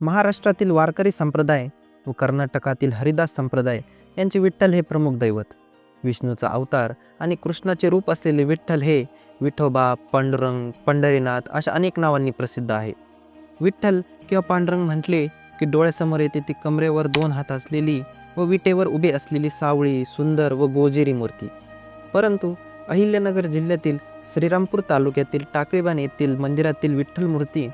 महाराष्ट्रातील वारकरी संप्रदाय व कर्नाटकातील हरिदास संप्रदाय यांचे विठ्ठल हे प्रमुख दैवत. विष्णूचा अवतार आणि कृष्णाचे रूप असलेले विठ्ठल हे विठोबा पांडुरंग पंढरीनाथ अशा अनेक नावांनी प्रसिद्ध आहे. विठ्ठल किंवा पांडुरंग म्हटले की डोळ्यासमोर येते ती कमरेवर दोन हात असलेली व विटेवर उभी असलेली सावळी सुंदर व गोजेरी मूर्ती. परंतु अहिल्यानगर जिल्ह्यातील श्रीरामपूर तालुक्यातील टाकळीबाण येथील मंदिरातील विठ्ठल मूर्ती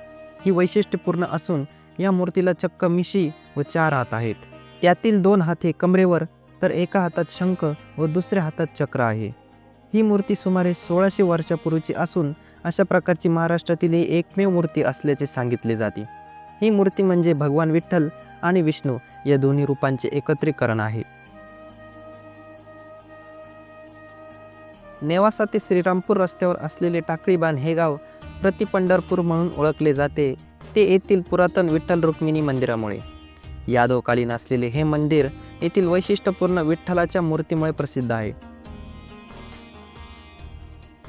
ही वैशिष्ट्यपूर्ण असून या मूर्तीला चक्क मिशी व चार हात आहेत. त्यातील दोन हात हे कमरेवर तर एका हातात शंख व दुसऱ्या हातात चक्र आहे. ही मूर्ती सुमारे सोळाशे वर्षापूर्वीची असून अशा प्रकारची महाराष्ट्रातील ही एकमेव मूर्ती असल्याचे सांगितले जाते. ही मूर्ती म्हणजे भगवान विठ्ठल आणि विष्णू या दोन्ही रूपांचे एकत्रीकरण आहे. नेवासा ते श्रीरामपूर रस्त्यावर असलेले टाकळीबान हे गाव प्रति पंढरपूर म्हणून ओळखले जाते. ते येथील पुरातन विठ्ठल रुक्मिणी मंदिरामुळे. यादवकालीन असलेले हे मंदिर येथील वैशिष्ट्यपूर्ण विठ्ठलाच्या मूर्तीमुळे प्रसिद्ध आहे.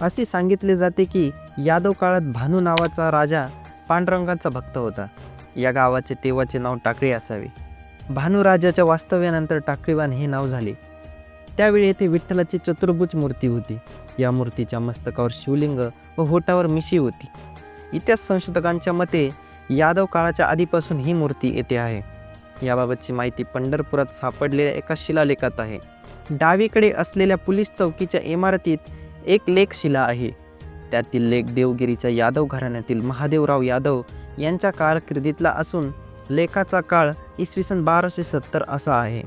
असे सांगितले जाते की यादव काळात भानू नावाचा राजा पांडुरंगाचा भक्त होता. या गावाचे तेव्हाचे नाव टाकळी असावे. भानू राजाच्या वास्तव्यानंतर टाकळीवान हे नाव झाले. त्यावेळी येथे विठ्ठलाची चतुर्भुज मूर्ती होती. या मूर्तीच्या मस्तकावर शिवलिंग व होटावर मिशी होती. इतिहास संशोधकांच्या मते यादव काळाच्या आधीपासून ही मूर्ती येथे आहे. याबाबतची माहिती पंढरपुरात सापडलेल्या एका शिलालेखात आहे. डावीकडे असलेल्या पोलीस चौकीच्या इमारतीत एक लेख शिला आहे. त्यातील लेख देवगिरीच्या यादव घराण्यातील महादेवराव यादव यांच्या कारकिर्दीतला असून लेखाचा काळ इसवी सन बाराशे सत्तर असा आहे.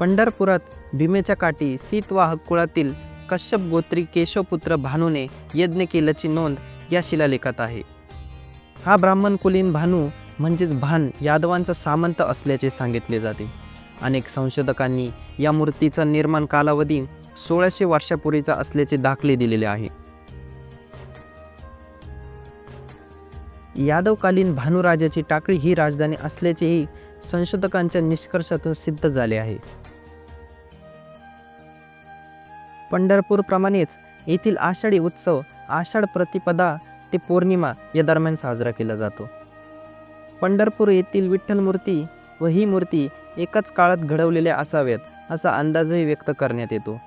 पंढरपुरात भीमेच्या काठी सीतवाहक कुळातील कश्यप गोत्री केशवपुत्र भानूने यज्ञ केल्याची नोंद या शिलालेखात आहे. हा ब्राह्मण कुलीन भानू म्हणजेच भान यादवांचा सामंत असल्याचे सांगितले जाते. अनेक संशोधकांनी या मूर्तीचा निर्माण कालावधी सोळाशे वर्षापूर्वीचा असल्याचे दाखले दिलेले आहे. यादवकालीन भानुराजाची टाकळी ही राजधानी असल्याचेही संशोधकांच्या निष्कर्षातून सिद्ध झाले आहे. पंढरपूरप्रमाणेच येथील आषाढी उत्सव आषाढ प्रतिपदा ते पौर्णिमा या दरम्यान साजरा केला जातो. पंढरपूर येथील विठ्ठल मूर्ती व ही मूर्ती एकाच काळात घडवलेल्या असाव्यात असा अंदाजही व्यक्त करण्यात येतो.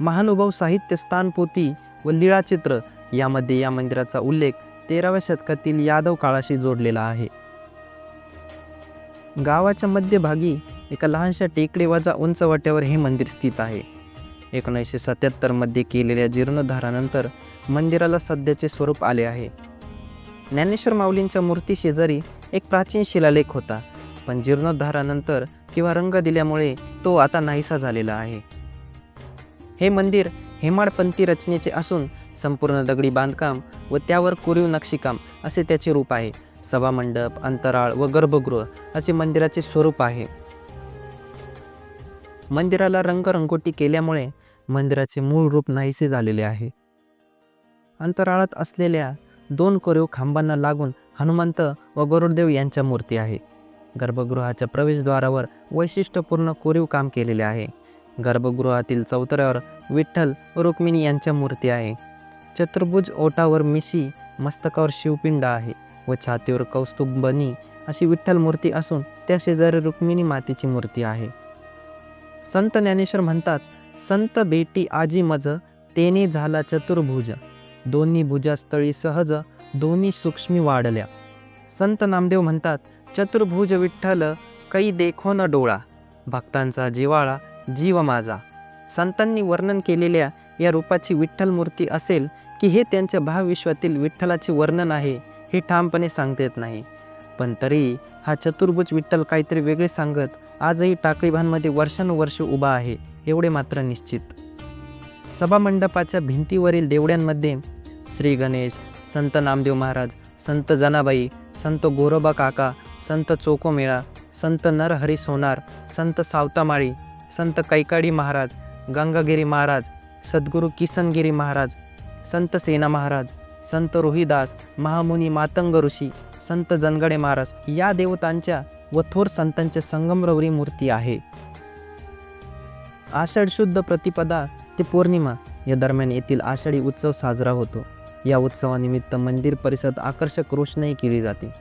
महानुभाव साहित्य स्थानपोती व लीळाचित्र यामध्ये या मंदिराचा उल्लेख तेराव्या शतकातील यादव काळाशी जोडलेला आहे. गावाच्या मध्यभागी एका लहानशा टेकडीवाजा उंच वाट्यावर हे मंदिर स्थित आहे. एकोणीसशे सत्याहत्तरमध्ये केलेल्या जीर्णोद्धारानंतर मंदिराला सध्याचे स्वरूप आले आहे. ज्ञानेश्वर माऊलींच्या मूर्ती शेजारी एक प्राचीन शिलालेख होता पण जीर्णोद्धारानंतर किंवा रंग दिल्यामुळे तो आता नाहीसा झालेला आहे. हे मंदिर हेमाडपंथी रचनेचे असून संपूर्ण दगडी बांधकाम व त्यावर कोरीव नक्षीकाम असे त्याचे रूप आहे. सभामंडप अंतराळ व गर्भगृह असे मंदिराचे स्वरूप आहे. मंदिराला रंगरंगोटी केल्यामुळे मंदिराचे मूळ रूप नाहीसे झालेले आहे. अंतराळात असलेल्या दोन कोरीव खांबांना लागून हनुमंत व गरुडदेव यांच्या मूर्ती आहे. गर्भगृहाच्या प्रवेशद्वारावर वैशिष्ट्यपूर्ण कोरीव काम केलेले आहे. गर्भगृहातील चौतऱ्यावर विठ्ठल व रुक्मिणी यांच्या मूर्ती आहे. चतुर्भुज ओटावर मिशी मस्तकावर शिवपिंड आहे व छातीवर कौस्तुभबनी अशी विठ्ठल मूर्ती असून त्या शेजारी रुक्मिणी मातेची मूर्ती आहे. संत ज्ञानेश्वर म्हणतात संत बेटी आजी मज तेने झाला चतुर्भुज. दोन्ही भुजास्थळी सहज दोन्ही सूक्ष्मी वाढल्या. संत नामदेव म्हणतात चतुर्भुज विठ्ठल कै देखो न डोळा. भक्तांचा जिवाळा जीव माझा. संतांनी वर्णन केलेल्या या रूपाची विठ्ठल मूर्ती असेल की हे त्यांच्या भावविश्वातील विठ्ठलाचे वर्णन आहे हे ठामपणे सांगता येत नाही. पण तरी हा चतुर्भुज विठ्ठल काहीतरी वेगळे सांगत आजही टाकळीभानमध्ये वर्षानुवर्ष उभा आहे. एवढे मात्र निश्चित. सभामंडपाच्या भिंतीवरील देवड्यांमध्ये श्री गणेश संत नामदेव महाराज संत जनाबाई संत गोरोबा काका संत चोकोमेळा संत नरहरी सोनार संत सावतामाळी संत कैकाडी महाराज गंगागिरी महाराज सद्गुरू किसनगिरी महाराज संत सेना महाराज संत रोहिदास महामुनी मातंग ऋषी संत जनगडे महाराज या देवतांच्या व थोर संतांच्या संगमरवरी मूर्ती आहे. आषाढ शुद्ध प्रतिपदा ते पौर्णिमा या दरम्यान येथील आषाढी उत्सव साजरा होतो. या उत्सवानिमित्त मंदिर परिसरात आकर्षक रोषणाई केली जाते.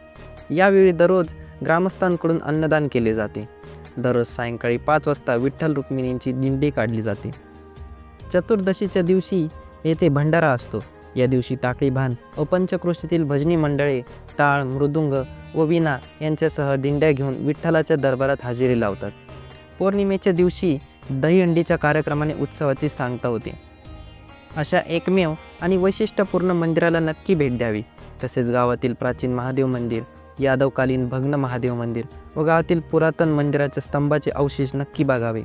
यावेळी दररोज ग्रामस्थांकडून अन्नदान केले जाते. दररोज सायंकाळी पाच वाजता विठ्ठल रुक्मिणींची दिंडी काढली जाते. चतुर्दशीच्या दिवशी येथे भंडारा असतो. या दिवशी टाकळी भान व पंचक्रोशीतील भजनी मंडळे टाळ मृदुंग व विना यांच्यासह दिंड्या घेऊन विठ्ठलाच्या दरबारात हजेरी लावतात. पौर्णिमेच्या दिवशी दहीहंडीच्या कार्यक्रमाने उत्सवाची सांगता होते. अशा एकमेव आणि वैशिष्ट्यपूर्ण मंदिराला नक्की भेट द्यावी. तसेच गावातील प्राचीन महादेव मंदिर यादवकालीन भग्न महादेव मंदिर व गावातील पुरातन मंदिराच्या स्तंभाचे अवशेष नक्की बघावे.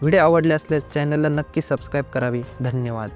व्हिडिओ आवडले असल्यास चॅनलला नक्की सबस्क्राईब करावे. धन्यवाद.